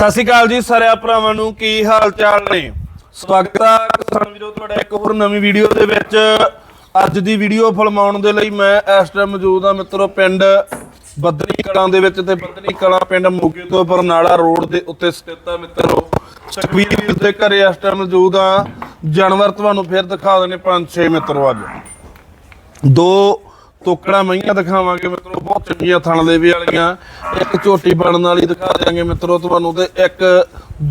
ਸਤਿ ਸ਼੍ਰੀ ਅਕਾਲ ਜੀ ਸਾਰਿਆਂ ਭਰਾਵਾਂ ਨੂੰ, ਕੀ ਹਾਲ ਚਾਲ ਨੇ? ਸਵਾਗਤ ਹੈ ਕਿਸਾਨ ਵੀਰੋ, ਤੁਹਾਡਾ ਇੱਕ ਹੋਰ ਨਵੀਂ ਵੀਡੀਓ ਦੇ ਵਿੱਚ। ਅੱਜ ਦੀ ਵੀਡੀਓ ਫਿਲਮਾਉਣ ਦੇ ਲਈ ਮੈਂ ਇਸ ਟਾਈਮ ਮੌਜੂਦ ਹਾਂ ਮਿੱਤਰੋ, ਪਿੰਡ ਬੱਦਨੀ ਕਲਾਂ ਦੇ ਵਿੱਚ ਤੇ ਬੱਦਰੀ ਕਲਾਂ ਪਿੰਡ ਮੋਗੇ ਤੋਂ ਬਰਨਾਲਾ ਰੋਡ ਦੇ ਉੱਤੇ ਸਥਿਤ ਹੈ ਮਿੱਤਰੋ। ਸੁਖਬੀਰ ਦੇ ਘਰੇ ਇਸ ਟਾਈਮ ਮੌਜੂਦ ਹਾਂ। ਜਾਨਵਰ ਤੁਹਾਨੂੰ ਫਿਰ ਦਿਖਾ ਦਨੇ ਪੰਜ ਛੇ ਮਿੱਤਰੋ ਅੱਜ। ਦੋ ਤੋਕੜਾ ਮਈਆਂ ਦਿਖਾਵਾਂਗੇ ਮਿੱਤਰੋ ਬਹੁਤ ਚੰਗੀਆਂ ਥਣ ਲੇਵੇ ਵਾਲੀਆਂ। ਇੱਕ ਝੋਟੀ ਬਣਨ ਵਾਲੀ ਦਿਖਾ ਦਿਆਂਗੇ ਮਿੱਤਰੋ ਤੁਹਾਨੂੰ ਤੇ ਇੱਕ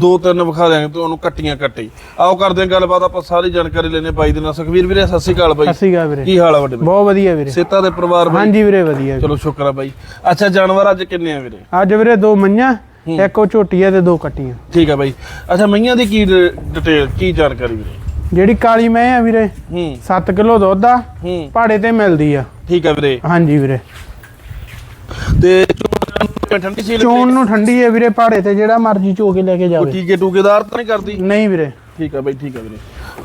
ਦੋ ਤਿੰਨ ਵਿਖਾ ਦਿਆਂਗੇ ਤੁਹਾਨੂੰ ਕੱਟੀਆਂ ਕੱਟੀ। ਆਓ ਕਰਦੇ ਹਾਂ ਗੱਲਬਾਤ ਆਪਾਂ ਸਾਰੀ ਜਾਣਕਾਰੀ ਲੈਣੇ ਬਾਈ ਦੇ ਨਾਲ। ਸੁਖਵੀਰ ਵੀਰੇ ਸਤਿ ਸ਼੍ਰੀ ਅਕਾਲ ਬਾਈ। ਸਤਿ ਸ਼੍ਰੀ ਅਕਾਲ ਵੀਰੇ। ਕੀ ਹਾਲ ਆ ਵੱਡੇ ਬਹੁਤ ਵਧੀਆ ਵੀਰੇ। ਸੇਤਾ ਦੇ ਪਰਿਵਾਰ ਬਾਈ? ਹਾਂਜੀ ਵੀਰੇ ਵਧੀਆ। ਚਲੋ ਸ਼ੁਕਰ ਆ ਬਾਈ। ਅੱਛਾ ਜਾਨਵਰ ਅੱਜ ਕਿੰਨੇ ਆ ਵੀਰੇ? ਅੱਜ ਵੀਰੇ ਦੋ ਮੰਝਾਂ ਇੱਕ ਉਹ ਝੋਟੀ ਆ ਤੇ ਦੋ ਕੱਟੀਆਂ। ਠੀਕ ਆ ਬਾਈ। ਅੱਛਾ ਮਈਆਂ ਦੀ ਕੀ ਡਿਟੇਲ ਕੀ ਜਾਣਕਾਰੀ ਵੀਰੇ? ਜਿਹੜੀ ਕਾਲੀ ਮੈਂ ਆ ਵੀਰੇ ਹੂੰ। 7 ਕਿਲੋ ਦੁੱਧ ਆ ਹੂੰ। ਪਹਾੜੇ ਤੇ ਮਿਲਦੀ ਆ। ਠੀਕ ਆ ਵੀਰੇ। ਹਾਂਜੀ ਵੀਰੇ। ਤੇ ਚੋਣ ਠੰਡੀ ਸੀ ਚੋਣ ਨੂੰ ਠੰਡੀ ਹੈ ਵੀਰੇ ਪਹਾੜੇ ਤੇ ਜਿਹੜਾ ਮਰਜ਼ੀ ਚੋ ਕੇ ਲੈ ਕੇ ਜਾਵੇ। ਟੀਕੇ ਟੂਕੇਦਾਰ ਤਾਂ ਨਹੀਂ ਕਰਦੀ? ਨਹੀਂ ਵੀਰੇ। ਠੀਕ ਆ ਬਾਈ ਠੀਕ ਆ ਵੀਰੇ।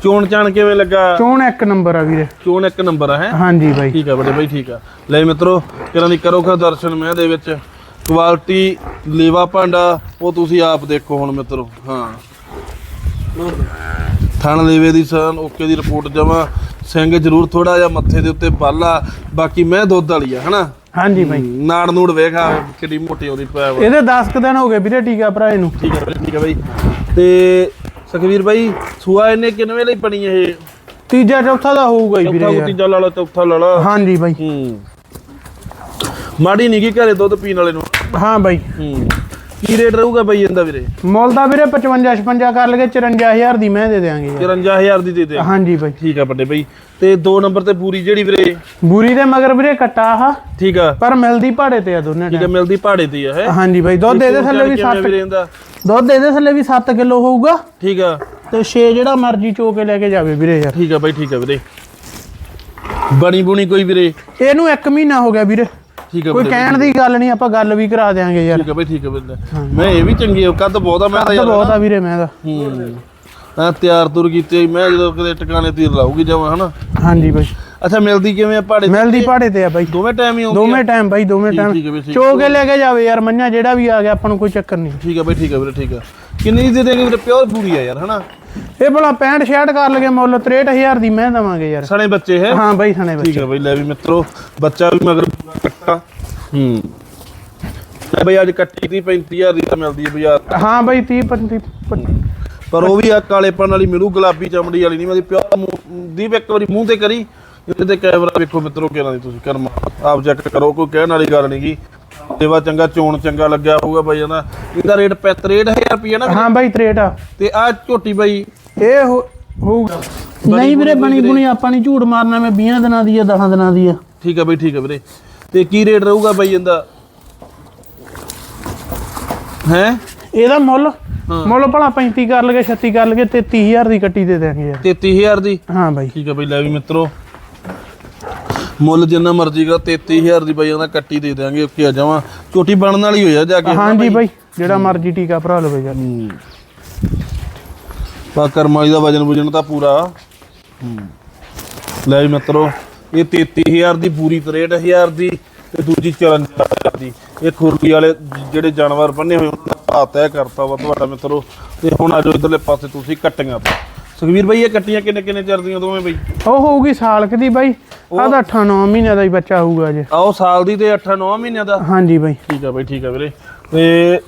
ਚੋਣ ਚਾਣ ਕਿਵੇਂ ਲੱਗਾ? ਚੋਣ ਇੱਕ ਨੰਬਰ ਆ ਵੀਰੇ। ਚੋਣ ਇੱਕ ਨੰਬਰ ਆ ਹੈ? ਹਾਂਜੀ ਬਾਈ। ਠੀਕ ਆ ਬੜੇ ਬਾਈ ਠੀਕ ਆ। ਲੈ ਮਿੱਤਰੋ ਕਿਰਾਂ ਦੀ ਕਰੋ ਖਾ ਦਰਸ਼ਨ ਮੈਂ ਦੇ ਵਿੱਚ। ਕੁਆਲਿਟੀ ਲੇਵਾ ਭਾਂਡਾ ਉਹ ਤੁਸੀਂ ਆਪ ਦੇਖੋ ਹੁਣ ਮਿੱਤਰੋ। ਹਾਂ। ਥਣ ਲੇਵੇ ਦੀ ਸਨ ਓਕੇ ਦੀ ਰਿਪੋਰਟ ਜਮਾ ਸਿੰਘ ਜ਼ਰੂਰ ਥੋੜਾ ਜਿਹਾ ਮੱਥੇ ਦੇ ਉੱਤੇ ਬਾਲਾ ਬਾਕੀ ਮੈਂ ਦੁੱਧ ਵਾਲੀ ਆ ਹਨਾ? ਹਾਂਜੀ ਬਾਈ ਨਾੜ ਨੂੜ ਵੇਖ ਕਿੱਡੀ ਮੋਟੀ ਉਹਦੀ ਪੈ ਵਾ। ਇਹਦੇ 10 ਕੁ ਦਿਨ ਹੋ ਗਏ ਵੀਰੇ ਟੀਕਾ ਭਰਾ ਇਹਨੂੰ। ਠੀਕ ਬਾਈ ਠੀਕ ਆ ਬਾਈ। ਤੇ ਸੁਖਵੀਰ ਬਾਈ ਸੂਆ ਇਹਨੇ ਕਿੰਨਵੇਂ ਲਈ ਬਣੀ ਇਹ? ਤੀਜਾ ਚੌਥਾ ਦਾ ਹੋਊਗਾ ਹੀ ਚੌਥਾ ਵੀਰੇ। ਤੀਜਾ ਲਾ ਲਾ ਚੌਥਾ ਲਾ ਲਾ। ਹਾਂਜੀ ਬਾਈ। ਹੂੰ। ਮਾੜੀ ਨਹੀਂ ਕੀ ਘਰੇ ਦੁੱਧ ਪੀਣ ਵਾਲੇ ਨੂੰ। ਹਾਂ ਬਾਈ। ਹੂੰ। ਕੀ ਰੇਟ ਰਹੂਗਾ ਬਾਈ ਇਹਦਾ ਵੀਰੇ? ਮੁੱਲ ਦਾ ਵੀਰੇ 55 56 ਕਰ ਲਗੇ 54000 ਦੀ ਮੈਂ ਦੇ ਦੇਾਂਗੇ ਯਾਰ। 54000 ਦੀ ਦੇ ਦੇ ਹਾਂਜੀ ਬਾਈ। ਠੀਕ ਆ ਵੱਡੇ ਬਾਈ। ਤੇ ਦੋ ਨੰਬਰ ਤੇ ਪੂਰੀ ਜਿਹੜੀ ਵੀਰੇ? ਬੂਰੀ ਦੇ ਮਗਰ ਵੀਰੇ ਕੱਟਾ ਆ ਠੀਕ ਆ। ਪਰ ਮਿਲਦੀ ਪਹਾੜੇ ਤੇ ਆ ਦੋਨੇ ਠੀਕ ਆ ਮਿਲਦੀ ਪਹਾੜੇ ਤੇ ਆ ਹੈ? ਹਾਂਜੀ ਬਾਈ ਦੁੱਧ ਇਹਦੇ ਥੱਲੇ ਵੀ 7 ਵੀਰੇ ਇਹਦਾ। ਦੁੱਧ ਇਹਦੇ ਥੱਲੇ ਵੀ 7 ਕਿਲੋ ਹੋਊਗਾ। ਠੀਕ ਆ। ਤੇ 6 ਜਿਹੜਾ ਮਰਜ਼ੀ ਚੋ ਕੇ ਲੈ ਕੇ ਜਾਵੇ ਵੀਰੇ ਯਾਰ। ਠੀਕ ਆ ਬਾਈ ਠੀਕ ਆ ਵੀਰੇ। ਬਣੀ ਬੁਣੀ ਕੋਈ ਵੀਰੇ? ਇਹਨੂੰ 1 ਮਹੀਨਾ ਹੋ ਗਿਆ ਵੀਰੇ। ਠੀਕ ਆ ਕੋਈ ਕਹਿਣ ਦੀ ਗੱਲ ਨਹੀਂ ਆਪਾਂ ਗੱਲ ਵੀ ਕਰਾ ਦੇਾਂਗੇ ਯਾਰ। ਠੀਕ ਆ ਬਾਈ ਠੀਕ ਆ ਵੀਰੇ ਮੈਂ ਇਹ ਵੀ ਚੰਗੀ ਆ ਬਹੁਤ ਆ ਮੈਂ ਤਾਂ ਤਾਂ ਯਾਰ ਬਹੁਤ ਆ ਵੀਰੇ ਮੈਂ ਦਾ ਹੂੰ। ਆ ਤਿਆਰ ਤੁਰ ਕੀਤੀ ਮੈਂ ਜਦੋਂ ਕਦੇ ਟਿਕਾਣੇ ਤੀਰ ਲਾਊਗੀ ਜਾਵਾਂ ਹਨਾ। ਹਾਂਜੀ ਬਾਈ। ਅੱਛਾ ਮਿਲਦੀ ਕਿਵੇਂ ਆ ਪਹਾੜੇ? ਮਿਲਦੀ ਪਹਾੜੇ ਤੇ ਆ ਬਾਈ। ਦੋਵੇਂ ਟਾਈਮ ਹੀ ਆਉਂਦੀ ਦੋਵੇਂ ਟਾਈਮ ਬਾਈ ਦੋਵੇਂ ਟਾਈਮ ਹੈ। ਚੋ ਕੇ ਲੈ ਕੇ ਜਾਵੇ ਯਾਰ ਮੰਨਿਆ ਜਿਹੜਾ ਵੀ ਆ ਗਿਆ ਆਪਾਂ ਨੂੰ ਕੋਈ ਚੱਕਰ ਨਹੀਂ। ਠੀਕ ਆ ਬਾਈ ਠੀਕ ਆ ਵੀਰੇ ਠੀਕ ਆ ਕਿੰਨੀ ਦੀ ਦੇਂਗੇ ਵੀਰੇ? ਪਿਓਰ ਪੂਰੀ ਆ ਯਾਰ ਹਨਾ। ਇਹ ਭਲਾ 65 66 ਕਰ ਲਗੇ ਮੁੱਲ 63000 ਦੀ ਮੈਂ ਦਵਾਂਗੇ ਯਾਰ। ਸਣੇ ਬੱਚੇ ਹੈ। ਹਾਂ ਬਾਈ ਸਣੇ ਠੀਕ ਹੈ ਬਈ ਲੈ ਵੀ ਮਿੱਤਰੋ ਬੱਚਾ ਵੀ ਮਗਰ ਕੱਟਾ ਹੂੰ। ਤੇ ਬਈ ਅੱਜ ਕੱਟੀ ਦੀ 35000 ਦੀ ਤਾਂ ਮਿਲਦੀ ਹੈ ਬਾਜ਼ਾਰ ਹਾਂ ਬਾਈ 30 35 ਪਰ ਉਹ ਵੀ ਆ ਕਾਲੇਪਣ ਵਾਲੀ ਮਿਲੂ ਗੁਲਾਬੀ ਚਮੜੀ ਵਾਲੀ ਨਹੀਂ ਮੈਂ ਪਿਓ ਦੀਪ ਇੱਕ ਵਾਰੀ ਮੂੰਹ ਤੇ ਕਰੀ ਇਹਦੇ ਕੈਮਰਾ ਵੇਖੋ ਮਿੱਤਰੋ ਕਿਹਨਾਂ ਦੀ ਤੁਸੀਂ ਕਰਮ। ਆਪ ਚੈੱਕ ਕਰੋ ਕੋਈ ਕਹਿਣ ਵਾਲੀ ਗੱਲ ਨਹੀਂ ਗੀ ਸੇਵਾ ਚੰਗਾ ਚੋਣ ਚੰਗਾ ਲੱਗਿਆ ਹੋਊਗਾ ਬਾਈ ਇਹਦਾ ਇਹਦਾ ਰੇਟ 63000 ਰੁਪਏ ਨਾ ਹਾਂ ਬਾਈ 63 ਆ। ਤੇ ਆ ਝੋਟੀ ਬਾਈ ਇਹ ਹੋਊਗਾ। ਨਹੀਂ ਵੀਰੇ ਬਣੀ ਬੁਣੀ ਆਪਾਂ ਨਹੀਂ ਝੂਠ ਮਾਰਨਾ ਮੈਂ 20 ਦਿਨਾਂ ਦੀ ਆ 10 ਦਿਨਾਂ ਦੀ ਆ। ਠੀਕ ਹੈ ਬਈ ਠੀਕ ਹੈ ਵੀਰੇ। ਤੇ ਕੀ ਰੇਟ ਰਹੂਗਾ ਬਾਈ ਇਹਦਾ? ਹੈ? ਇਹਦਾ ਮੁੱਲ? ਮੁੱਲ ਭਲਾ 35 ਕਰ ਲਗੇ 36 ਕਰ ਲਗੇ 33000 ਦੀ ਕੱਟੀ ਦੇ ਦੇਾਂਗੇ ਯਾਰ। 33000 ਦੀ? ਹਾਂ ਬਾਈ। ਠੀਕ ਹੈ ਬਈ ਲੈ ਵੀ ਮਿੱਤਰੋ। ਮੁੱਲ ਜਿੰਨਾ ਮਰਜ਼ੀ ਦਾ 33000 ਦੀ ਬਾਈ ਉਹਦਾ ਕੱਟੀ ਦੇ ਦਿਆਂਗੇ ਓਕੇ ਆ ਜਾਵਾਂ। ਝੋਟੀ ਬਣਨ ਵਾਲੀ ਹੋਈ ਆ ਜਾ ਕੇ। ਹਾਂਜੀ ਬਾਈ ਜਿਹੜਾ ਮਰਜ਼ੀ ਟੀਕਾ ਭਰਾ ਲਵੇ ਯਾਰ। ਪਾ ਕਰਮਾਈ ਦਾ ਵਜਨ ਵਜਨ ਤਾਂ ਪੂਰਾ। ਲੈ ਵੀ ਮਿੱਤਰੋ। ਇਹ 33000 ਦੀ ਪੂਰੀ 63000 ਦੀ ਤੇ ਦੂਜੀ 54000 ਦੀ। ਇਹ ਖੁਰਲੀ ਵਾਲੇ ਜਿਹੜੇ ਜਾਨਵਰ ਬੰਨੇ ਹੋਏ ਉਹਨਾਂ ਦਾ ਭਾਅ ਤੈਅ ਕਰਤਾ ਵਾ ਤੁਹਾਡਾ ਮਿੱਤਰੋ। ਤੇ ਹੁਣ ਆਜੋ ਇਧਰਲੇ ਪਾਸੇ ਤੁਸੀਂ ਕੱਟੀਆਂ। ਤੋਂ ਸੁਖਵੀਰ ਬਾਈ ਇਹ ਕੱਟੀਆਂ ਕਿੰਨੇ ਕਿੰਨੇ ਚਰਦੀਆਂ ਦੋਵੇਂ ਬਾਈ? ਉਹ ਹੋਊਗੀ ਸਾਲ ਕੁ ਦੀ ਬਾਈ। ਆਦਾ 8-9 ਮਹੀਨਿਆਂ ਦਾ ਹੀ ਬੱਚਾ ਹੋਊਗਾ ਜੇ। ਆਓ ਸਾਲ ਦੀ ਤੇ 8-9 ਮਹੀਨਿਆਂ ਦਾ? ਹਾਂਜੀ ਬਾਈ। ਠੀਕ ਆ ਬਾਈ ਠੀਕ ਆ ਵੀਰੇ। ਤੇ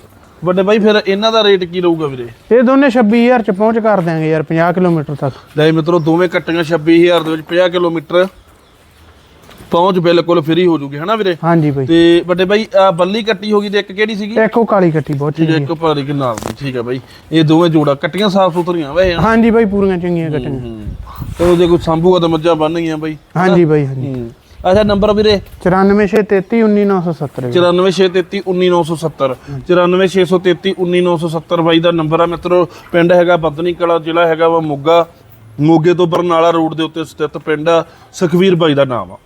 ਵੱਡੇ ਬਾਈ ਫਿਰ ਇਹਨਾਂ ਦਾ ਰੇਟ ਕੀ ਰਹੂਗਾ ਵੀਰੇ? ਇਹ ਦੋਨੇ 26000 ਚ ਪਹੁੰਚ ਕਰ ਦਿਆਂਗੇ ਯਾਰ 50 ਕਿਲੋਮੀਟਰ ਤੱਕ। ਲੈ ਮਿੱਤਰੋ ਦੋਵੇਂ ਕੱਟੀਆਂ 26000 ਦੇ ਵਿੱਚ 50 ਕਿਲੋਮੀਟਰ। ਪਹੁੰਚ ਬਿਲਕੁਲ ਫ੍ਰੀ ਹੋ ਜੂਗੀ ਹਨਾ ਵੀਰੇ? ਹਾਂਜੀ ਬਾਈ। ਤੇ ਵੱਡੇ ਬਾਈ ਆ ਬੱਲੀ ਕੱਟੀ ਹੋ ਗਈ ਤੇ ਇੱਕ ਕਿਹੜੀ ਸੀਗੀ? ਇੱਕ ਉਹ ਕਾਲੀ ਕੱਟੀ ਬਹੁਤ ਠੀਕ ਹੈ। ਚੰਗੀ ਇੱਕ ਭਾਰੀ ਕੇ ਨਾਲ ਦੀ ਠੀਕ ਹੈ ਬਾਈ। ਇਹ ਦੋਵੇਂ ਜੋੜਾ ਕੱਟੀਆਂ ਸਾਫ਼ ਸੁਥਰੀਆਂ ਵੇ ਆ। ਹਾਂਜੀ ਬਾਈ ਪੂਰੀਆਂ ਚੰਗੀਆਂ ਕੱਟੀਆਂ। ਤੇ ਉਹ ਜੇ ਕੋਈ ਸੰਭੂਗਾ ਤਾਂ ਮੱਝਾਂ ਬਣ ਗਈਆਂ ਬਾਈ ਹਾਂਜੀ ਬਾਈ ਹਾਂਜੀ। ਹੂੰ। ਅੱਛਾ ਨੰਬਰ ਵੀਰੇ? 9463319970 94633 94633 94633 ਬਾਈ ਦਾ ਨੰਬਰ ਆ ਮਿੱਤਰੋ ਪਿੰਡ ਹੈਗਾ ਬਦਨੀ ਕਲਾ ਜ਼ਿਲ੍ਹਾ ਹੈਗਾ ਵਾ ਮੋਗਾ। ਮੋਗੇ ਤੋਂ ਬਰਨਾਲਾ ਰੋਡ ਦੇ ਉੱਤੇ ਸਥਿਤ ਪਿੰਡ ਆ। ਸੁਖਵੀਰ ਬਾਈ ਦਾ ਨਾਮ ਆ।